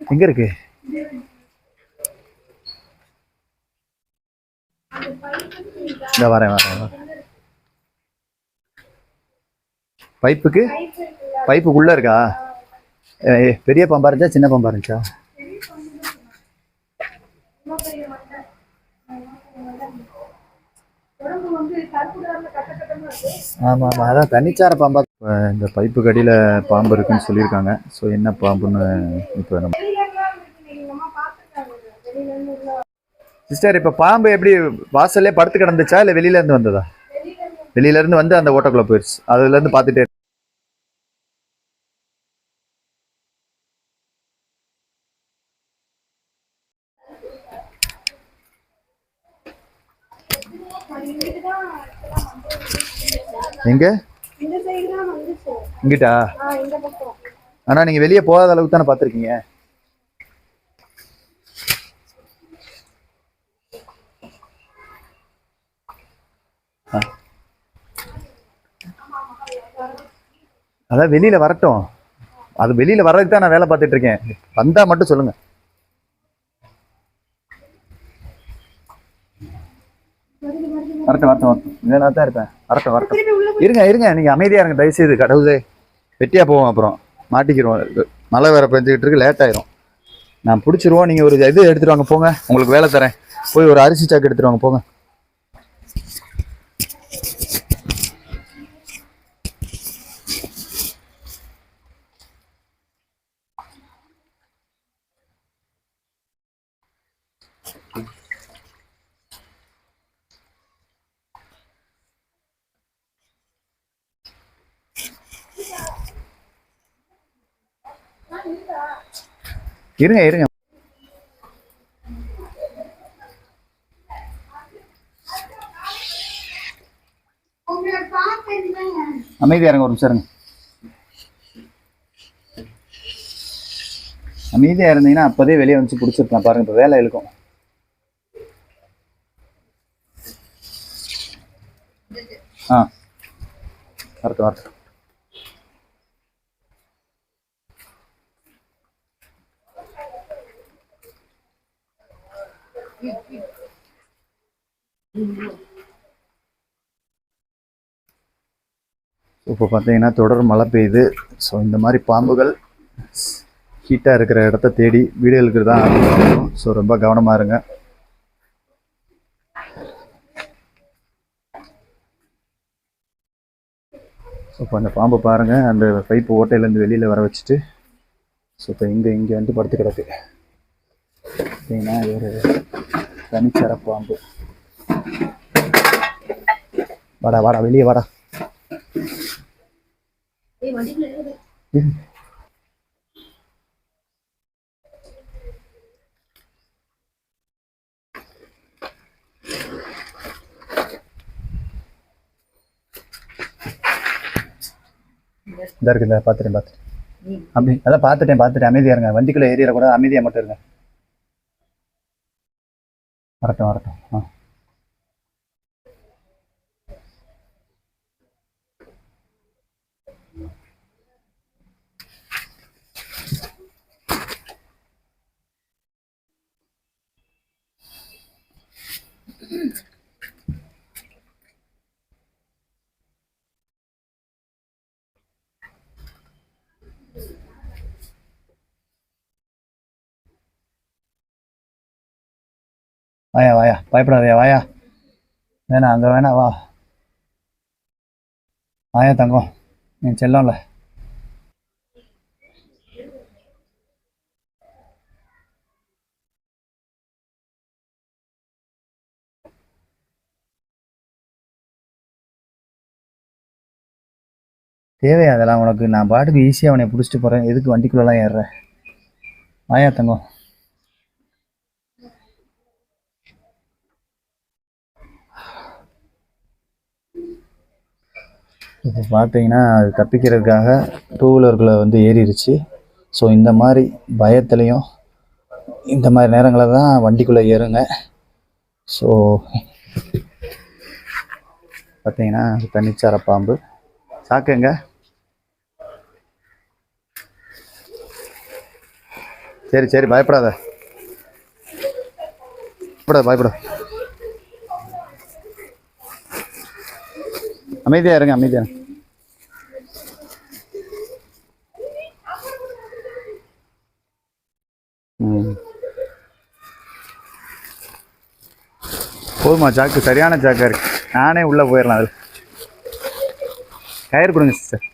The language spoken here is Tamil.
எங்க இருக்கு? இந்த வரேன் வரேன் வரேன். பைப்புக்கு? பைப்புக்குள்ள இருக்கா? பெரிய பம்பா இருந்துச்சா சின்ன பம்பா இருந்துச்சா? ஆமா ஆமா. அதான் தண்ணிச்சார பாம்பா. இந்த பைப்பு கடியில பாம்பு இருக்குன்னு சொல்லியிருக்காங்க. ஸோ என்ன பாம்புன்னு இப்போ நம்ம சிஸ்டர் இப்ப பாம்பு எப்படி வாசல்லே படுத்து கிடந்துச்சா? இல்ல வெளியில இருந்து வந்ததா? வெளியில இருந்து வந்து அந்த ஓட்டக்குள்ள போயிருச்சு. அதுல இருந்து எங்க? இங்கிட்டா? ஆனா நீங்க வெளியே போகாத அளவுக்கு தானே பாத்திருக்கீங்க அதான் வெளியில வரட்டும். அது வெளியில வர்றதுக்கு தான் நான் வேலை பார்த்துட்டு இருக்கேன். வந்தா மட்டும் சொல்லுங்க. வரட்டும் வரட்டும் வரட்டும். நான் தான் இருப்பேன். வரட்டும் வரட்டும். இருங்க இருங்க. நீங்க அமைதியா இருங்க தயவு செய்து கடவுளே வெட்டியா போவோம் அப்புறம். மாட்டிக்கிறோம் மழை வேற பெஞ்சுக்கிட்டு இருக்கு லேட் ஆயிரும். நான் பிடிச்சிருவோம். நீங்க ஒரு இது எடுத்துட்டு வாங்க போங்க. உங்களுக்கு வேலை தரேன். போய் ஒரு அரிசி சாக்கு எடுத்துட்டு வாங்க போங்க. இருங்க இருங்க. அமைதியா இருங்க ஒரு நிமிஷம் இருங்க. அமைதியா இருந்தீங்கன்னா அப்போதே வெளியே வந்து பிடிச்சிருக்கலாம். பாருங்க இப்போ வேலை இழுக்கும். ஆ. வரட்டும் வரட்டும். இப்போ பார்த்தீங்கன்னா தொடர் மழை பெய்யுது. ஸோ இந்த மாதிரி பாம்புகள் ஹீட்டாக இருக்கிற இடத்த தேடி வீடுகளுக்கு தான் ஸோ ரொம்ப கவனமாக இருங்க. ஸோ இப்போ அந்த பாம்பை பாருங்கள் அந்த பைப்பு ஓட்டையிலேருந்து வெளியில் வர வச்சுட்டு ஸோ இப்போ இங்கே இங்கே வந்து படுத்து கிடக்கு. பார்த்தீங்கன்னா இது ஒரு தனிச்சர பாம்பு வாடா வாடா வெளியே வாடா. இரு. இந்த இருக்கு இந்த பார்த்துட்டேன் பார்த்துட்டேன் அப்படி அதான் பார்த்துட்டேன் பார்த்துட்டேன் அமைதியா இருங்க. வண்டிக்குள்ள ஏறிடக்கூடாது. அமைதியா மட்டும் இருங்க. வரட்டும் வரட்டும் ஆ வாயா வாயா. பயப்படாதயா வாயா. வேணா அங்கே வேணா வா. வாயா தங்கம். நீ செல்லம்ல. தேவையா அதெல்லாம் உனக்கு? நான் பாட்டுக்கு ஈஸியாக அவனை பிடிச்சிட்டு போகிறேன் எதுக்கு வண்டிக்குள்ளெல்லாம் ஏறுற? வாயா தங்கம். இப்போ பார்த்தீங்கன்னா அது தப்பிக்கிறதுக்காக டூ வீலர்களை வந்து ஏறிடுச்சு ஸோ இந்த மாதிரி பயத்துலேயும் இந்த மாதிரி நேரங்களில் தான் வண்டிக்குள்ளே ஏறுங்க. ஸோ பார்த்தீங்கன்னா அது தனிச்சார பாம்பு. சாக்குங்க சரி சரி பயப்படாத. பயப்படாத பயப்படாத. அமைதியா இருங்க அமைதியா இருங்க. போதுமா சாக்கு சரியான சாக்கா இருக்கு. நானே உள்ளே போயிடலாம் அதில் கயிறு கொடுங்க சிஸ்டர்.